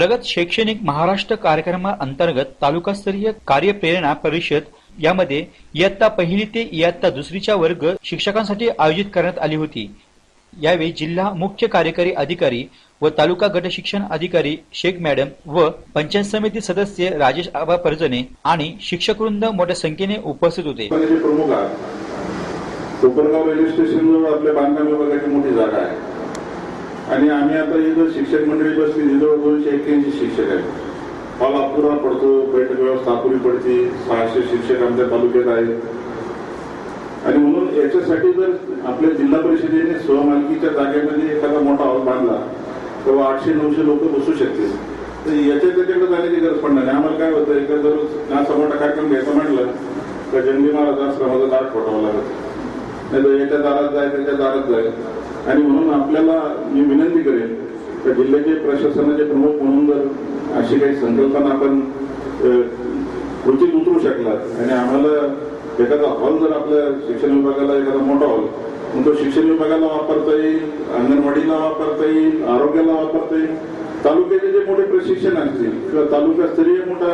प्रगत शैक्षणिक महाराष्ट्र कार्यक्रमाअंतर्गत तालुकास्तरीय कार्यप्रेरणा परिषद यामध्ये इयत्ता पहिली ते इयत्ता दुसरीच्या वर्ग शिक्षकांसाठी आयोजित करण्यात आली होती. यावेळी जिल्हा मुख्य कार्यकारी अधिकारी व तालुका गट शिक्षण अधिकारी शेख मॅडम व पंचायत समिती सदस्य राजेश आबा परजने आणि शिक्षकवृंद मोठ्या संख्येने उपस्थित होते. कोपरगाव रेल्वे स्टेशनवर आपल्या बांधकाम विभागाची मोठी जागा आहे. आणि आम्ही आता इथं शिक्षक मंडळी बसली जवळ दोनशे एक्क्याऐंशी शिक्षक आहेत. हॉल अपुरा पडतो बैठक व्यवस्था पडते सहाशे शिक्षक आमच्या तालुक्यात आहेत. आणि म्हणून याच्यासाठी जर आपल्या जिल्हा परिषदेने स्वमालकीच्या जागेमध्ये एखादा मोठा हॉल बांधला तेव्हा आठशे नऊशे लोक बसू शकतील. तर याच्या त्याच्याकडे जाण्याची गरज पडणार नाही. आम्हाला काय होतं एका जर नाचा मोठा कार्यक्रम घ्यायचा म्हटलं तर जंगली महाराज आश्रमाचा दाट फोटावं लागत. नाही तर याच्या दारात जाय त्याच्या दारात जाय. आणि म्हणून आपल्याला मी विनंती करेन तर जिल्ह्याचे प्रशासनाचे प्रमुख म्हणून जर अशी काही संकल्पना आपण कृतीत उतरू शकलात आणि आम्हाला एखादा हॉल जर आपल्या शिक्षण विभागाला एखादा मोठा हॉल मग तो शिक्षण विभागाला वापरता येईल अंगणवाडीला वापरता येईल आरोग्याला वापरता येईल तालुक्याचे जे मोठे प्रशिक्षण असतील किंवा तालुकास्तरीय मोठा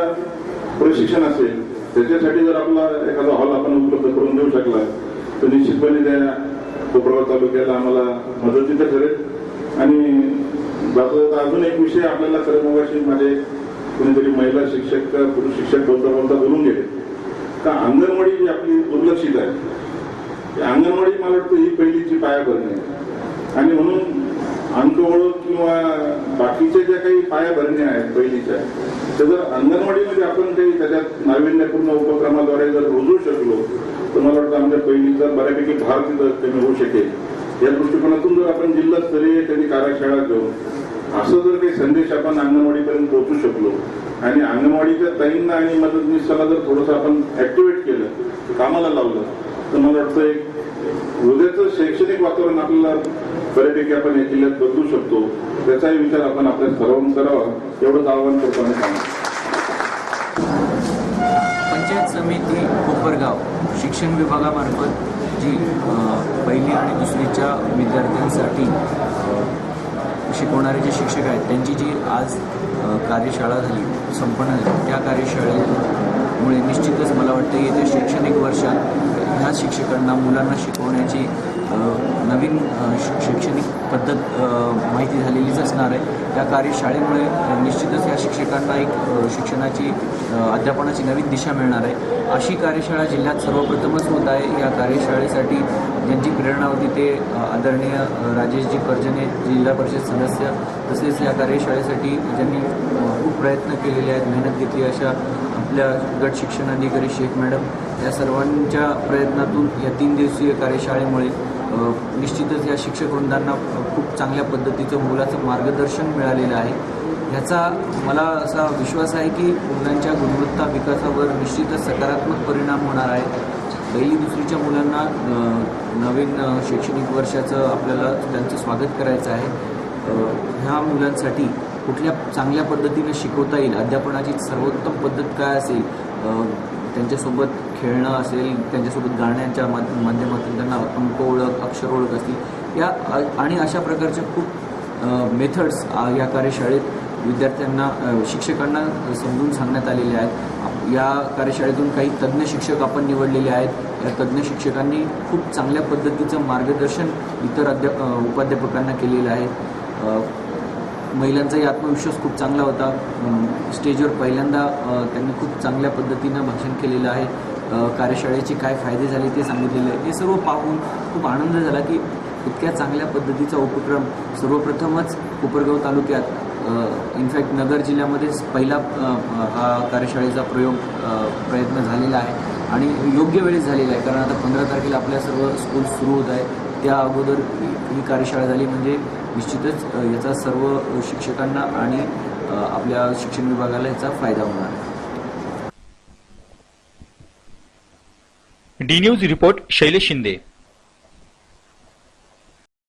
प्रशिक्षण असेल त्याच्यासाठी जर आपला एखादा हॉल आपण उपलब्ध करून देऊ शकला तर निश्चितपणे त्या कोपरगाव तालुक्याला आम्हाला मदतीचं ठरेल आणि जाता अजून एक विषय आपल्याला खरं मगाशी माझे कोणीतरी महिला शिक्षक का पुरुष शिक्षक बोलता बोलता बोलून गेले. का अंगणवाडी जी आपली दुर्लक्षित आहे. अंगणवाडी मला वाटतं ही पहिलीची पायाभरणी आहे. आणि म्हणून अंक ओळख किंवा बाकीच्या ज्या काही पायाभरण्या आहेत पहिलीच्या त्या जर अंगणवाडीमध्ये आपण काही त्याच्यात नाविन्यपूर्ण उपक्रमाद्वारे जर रुजू शकलो तर मला वाटतं आमच्या पहिलीचा बऱ्यापैकी भार तिथं कमी होऊ शकेल. या दृष्टिकोनातून जर आपण जिल्हास्तरीय त्यांनी कार्यशाळा घेऊन असं जर काही संदेश आपण अंगणवाडीपर्यंत पोहोचू शकलो आणि अंगणवाडीच्या ताईंना आणि मदतनीसाला जर थोडंसं आपण ऍक्टिव्हेट केलं कामाला लावलं तर मला वाटतं एक उद्याचं शैक्षणिक वातावरण आपल्याला बऱ्यापैकी आपण या जिल्ह्यात बदलू शकतो. त्याचाही विचार आपण आपल्या सर्वांनी करावा एवढंच आवाहन करतो आणि सांगतो. पंचायत समिती कोपरगाव शिक्षण विभागामार्फत जी पहिली आणि दुसरीच्या विद्यार्थ्यांसाठी शिकवणारे जे शिक्षक आहेत त्यांची जी आज कार्यशाळा झाली संपन्न झाली त्या कार्यशाळेमुळे निश्चितच मला वाटतं येत्या शैक्षणिक वर्षात ह्या शिक्षकांना मुलांना शिकवण्याची नवीन श- शैक्षणिक पद्धत माहिती झालेलीच असणार आहे. त्या कार्यशाळेमुळे निश्चितच या शिक्षकांना एक शिक्षणाची अध्यापनाची नवीन दिशा मिळणार आहे. अशी कार्यशाळा जिल्ह्यात सर्वप्रथमच होत आहे. या कार्यशाळेसाठी ज्यांची प्रेरणा होती ते आदरणीय राजेशजी पर्जने जिल्हा परिषद सदस्य तसेच या कार्यशाळेसाठी ज्यांनी खूप प्रयत्न केलेले आहेत मेहनत घेतली अशा आपल्या गट शिक्षण अधिकारी शेख मॅडम या सर्वांच्या प्रयत्नातून या तीन दिवसीय कार्यशाळेमुळे निश्चितच या शिक्षक वृंदांना खूप चांगल्या पद्धतीचं मुलाचं मार्गदर्शन मिळालेलं आहे. ह्याचा मला असा विश्वास आहे की मुलांच्या गुणवत्ता विकासावर निश्चितच सकारात्मक परिणाम होणार आहे. पहिली दुसरीच्या मुलांना नवीन शैक्षणिक वर्षाचं आपल्याला त्यांचं स्वागत करायचं आहे. ह्या मुलांसाठी कुठल्या चांगल्या पद्धतीने शिकवता येईल? अध्यापनाची सर्वोत्तम पद्धत काय असेल? त्यांच्यासोबत खेळणं असेल त्यांच्यासोबत गाण्याच्या माध्यमातून त्यांना अंक ओळख अक्षर ओळख असतील या आणि अशा प्रकारच्या खूप मेथड्स या कार्यशाळेत विद्यार्थ्यांना शिक्षकांना समजून सांगण्यात आलेले आहेत. या कार्यशाळेतून काही तज्ज्ञ शिक्षक आपण निवडलेले आहेत. या तज्ज्ञ शिक्षकांनी खूप चांगल्या पद्धतीचं मार्गदर्शन इतर अध्या उपाध्यापकांना केलेलं आहे. महिलांचाही आत्मविश्वास खूप चांगला होता. स्टेजवर पहिल्यांदा त्यांनी खूप चांगल्या पद्धतीनं भाषण केलेलं आहे. कार्यशाळेचे काय फायदे झाले ते सांगितलेले आहे. हे सर्व पाहून खूप आनंद झाला की इतक्या चांगल्या पद्धतीचा उपक्रम सर्वप्रथमच कोपरगाव तालुक्यात इनफॅक्ट नगर जिल्ह्यामध्येच पहिला हा कार्यशाळेचा प्रयोग प्रयत्न झालेला आहे आणि योग्य वेळेस झालेला आहे. कारण आता पंधरा तारखेला आपल्या सर्व स्कूल सुरू होत आहे त्या अगोदर ही कार्यशाळा झाली म्हणजे निश्चितच याचा सर्व शिक्षकांना आणि आपल्या शिक्षण विभागाला याचा फायदा होणार आहे. D news report Shailesh Shinde.